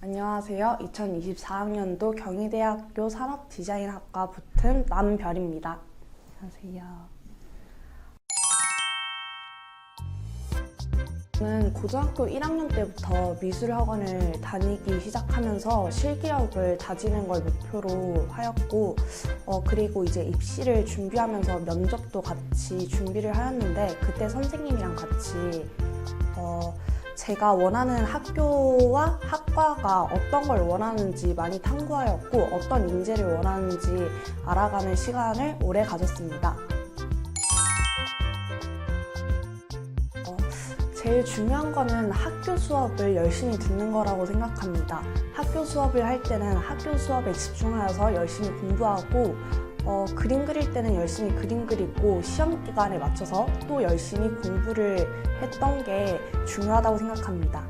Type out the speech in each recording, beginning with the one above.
안녕하세요. 2024학년도 경희대학교 산업디자인학과 붙은 남별입니다. 안녕하세요. 저는 고등학교 1학년 때부터 미술학원을 다니기 시작하면서 실기력을 다지는 걸 목표로 하였고, 어, 그리고 이제 입시를 준비하면서 면접도 같이 준비를 하였는데, 그때 선생님이랑 같이, 어, 제가 원하는 학교와 학과가 어떤 걸 원하는지 많이 탐구하였고, 어떤 인재를 원하는지 알아가는 시간을 오래 가졌습니다. 제일 중요한 거는 학교 수업을 열심히 듣는 거라고 생각합니다. 학교 수업을 할 때는 학교 수업에 집중하여서 열심히 공부하고, 어, 그림 그릴 때는 열심히 그림 그리고, 시험 기간에 맞춰서 또 열심히 공부를 했던 게 중요하다고 생각합니다.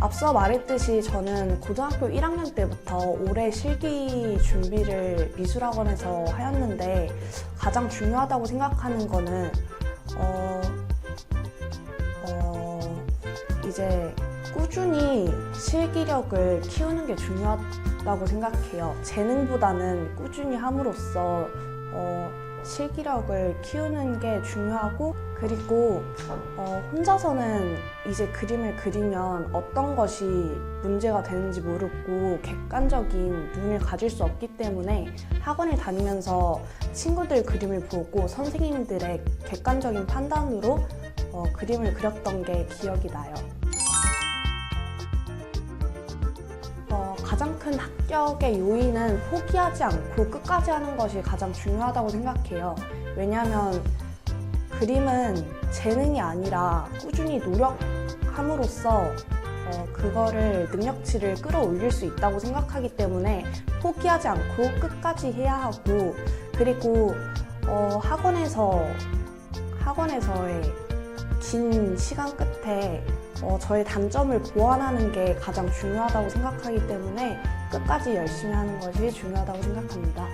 앞서 말했듯이 저는 고등학교 1학년 때부터 올해 실기 준비를 미술학원에서 하였는데 가장 중요하다고 생각하는 거는 어, 어, 이제 꾸준히 실기력을 키우는 게 중요하다고 생각해요. 재능보다는 꾸준히 함으로써 어, 실기력을 키우는 게 중요하고 그리고 어, 혼자서는 이제 그림을 그리면 어떤 것이 문제가 되는지 모르고 객관적인 눈을 가질 수 없기 때문에 학원을 다니면서 친구들 그림을 보고 선생님들의 객관적인 판단으로 어, 그림을 그렸던 게 기억이 나요. 가장 큰 합격의 요인은 포기하지 않고 끝까지 하는 것이 가장 중요하다고 생각해요. 왜냐하면 그림은 재능이 아니라 꾸준히 노력함으로써 어, 그거를 능력치를 끌어올릴 수 있다고 생각하기 때문에 포기하지 않고 끝까지 해야 하고 그리고 어, 학원에서 학원에서의 긴 시간 끝에 어, 저의 단점을 보완하는 게 가장 중요하다고 생각하기 때문에 끝까지 열심히 하는 것이 중요하다고 생각합니다.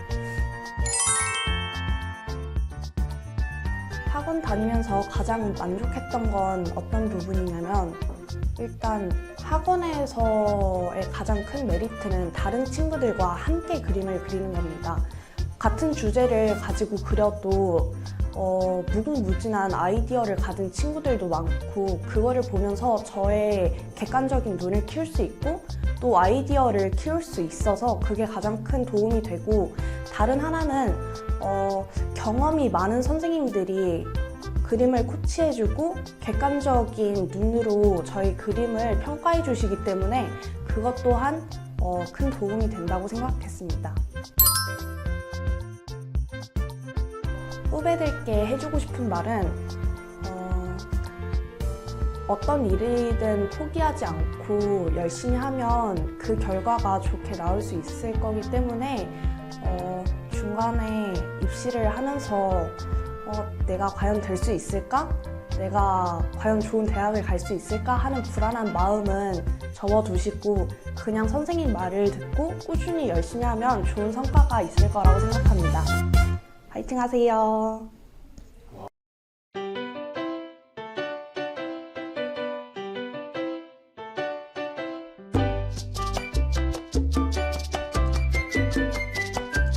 학원 다니면서 가장 만족했던 건 어떤 부분이냐면 일단 학원에서의 가장 큰 메리트는 다른 친구들과 함께 그림을 그리는 겁니다. 같은 주제를 가지고 그려도 어, 무궁무진한 아이디어를 가진 친구들도 많고 그거를 보면서 저의 객관적인 눈을 키울 수 있고 또 아이디어를 키울 수 있어서 그게 가장 큰 도움이 되고 다른 하나는 어, 경험이 많은 선생님들이 그림을 코치해주고 객관적인 눈으로 저희 그림을 평가해 주시기 때문에 그것 또한 어, 큰 도움이 된다고 생각했습니다. 후배들께 해주고 싶은 말은 어, 어떤 일이든 포기하지 않고 열심히 하면 그 결과가 좋게 나올 수 있을 거기 때문에 어, 중간에 입시를 하면서 어, 내가 과연 될 수 있을까? 내가 과연 좋은 대학을 갈 수 있을까 하는 불안한 마음은 접어두시고 그냥 선생님 말을 듣고 꾸준히 열심히 하면 좋은 성과가 있을 거라고 생각합니다. 파이팅 하세요.